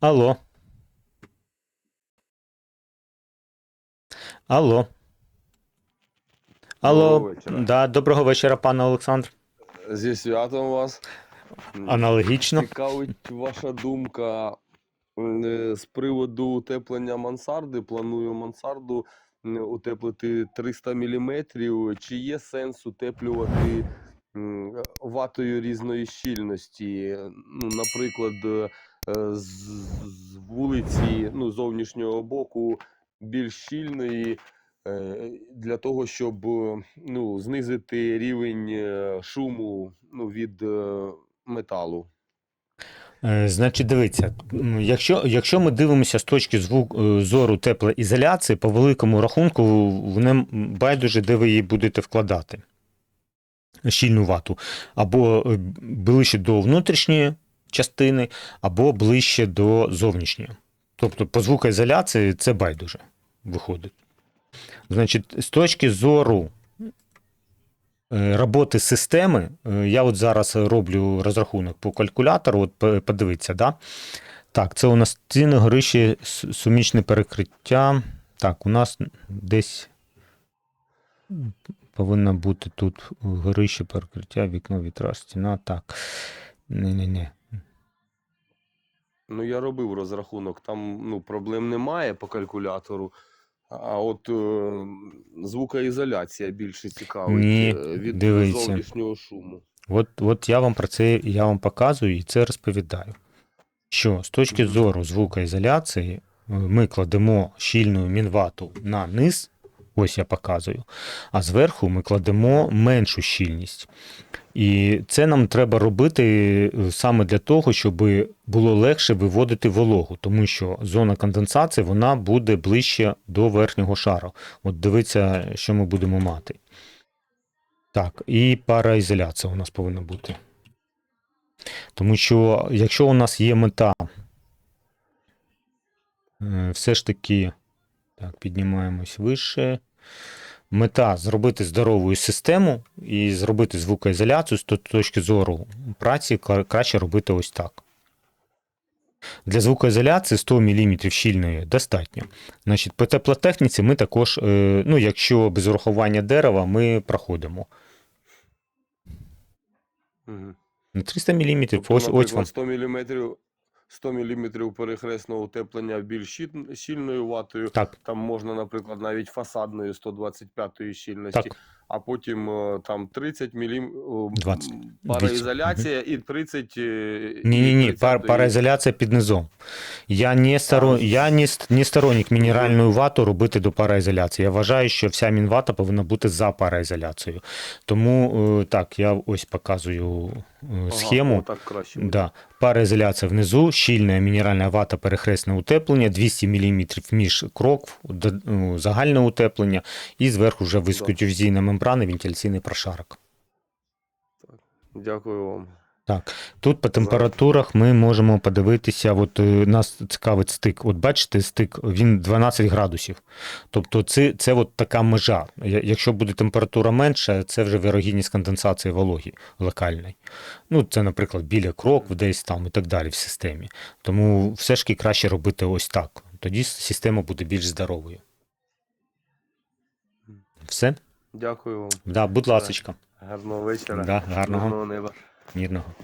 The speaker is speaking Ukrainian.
Алло. Алло. Алло. Доброго вечора. Да, доброго вечора, пане Олександр. Зі святом вас. Аналогічно. Цікавить ваша думка е, з приводу утеплення мансарди. Планую мансарду утеплити 300 мм. Чи є сенс утеплювати м, ватою різної щільності? Ну, наприклад, з, з вулиці ну, зовнішнього боку більш щільної. е, Для того, щоб е, ну, знизити рівень е, шуму ну, від е, металу. Е, Значить, дивіться, якщо, якщо ми дивимося з точки звук, е, зору теплоізоляції, по великому рахунку, вони байдуже, де ви її будете вкладати. Щільну вату. Або е, ближче до внутрішньої частини, або ближче до зовнішньої. Тобто, по звукоізоляції це байдуже виходить. Значить, з точки зору е, роботи системи, е, я от зараз роблю розрахунок по калькулятору, от по- подивіться, да? Так, це у нас стіни, горищі, с- суміжне перекриття. Так, у нас десь повинно бути тут горище, перекриття, вікно, вітраж, стіна. Так. Ні-ні-ні. Ну, я робив розрахунок, там ну, проблем немає по калькулятору. А от е, звукоізоляція більше цікавить Ні, е, від дивіться. зовнішнього шуму. От, от я вам про це я вам показую і це розповідаю. Що з точки зору звукоізоляції е, ми кладемо щільну мінвату на низ, ось я показую, а зверху ми кладемо меншу щільність. І це нам треба робити е, саме для того, щоб було легше виводити вологу, тому що зона конденсації вона буде ближче до верхнього шару. От дивіться, що ми будемо мати. Так, і параізоляція у нас повинна бути. Тому що якщо у нас є мета, е, все ж таки, так, піднімаємось вище. Мета зробити здорову систему і зробити звукоізоляцію з точки зору праці краще робити ось так. Для звукоізоляції 100 мм щільної достатньо. Значить, по теплотехніці ми також, е, ну, якщо без урахування дерева, ми проходимо. На 300 мм, ось, ось вам. 100 мм, 100 мм перехресного утеплення більш щільною ватою. Так, Там можна, наприклад, навіть фасадною 125 щільності, Так. а потім е, там 30 мм 20. параізоляція і 30 е, Ні, ні, ні, пар, 30-ї. параізоляція під низом. Я не, сторо... А. я не, не сторонник мінеральну вату робити до параізоляції. Я вважаю, що вся мінвата повинна бути за параізоляцією. Тому е, так, я ось показую е, Ага, схему. так краще. Да. Параізоляція внизу, щільна мінеральна вата, перехресне утеплення, 200 мм між крок, ну, загальне утеплення, і зверху вже вискотюзійна мембрана, вентиляційний прошарок. Дякую вам. Так, тут по температурах ми можемо подивитися, от е, нас цікавить стик. От бачите, стик він 12 градусів. Тобто це, це от така межа. Якщо буде температура менша, це вже вірогідність конденсації вологі локальної. Ну, це, наприклад, біля крок, десь там і так далі в системі. Тому все ж краще робити ось так. Тоді система буде більш здоровою. Все? Дякую вам. Да, будь ласочка. Гарного вечора. Да, гарного. Мирного неба. Мирного.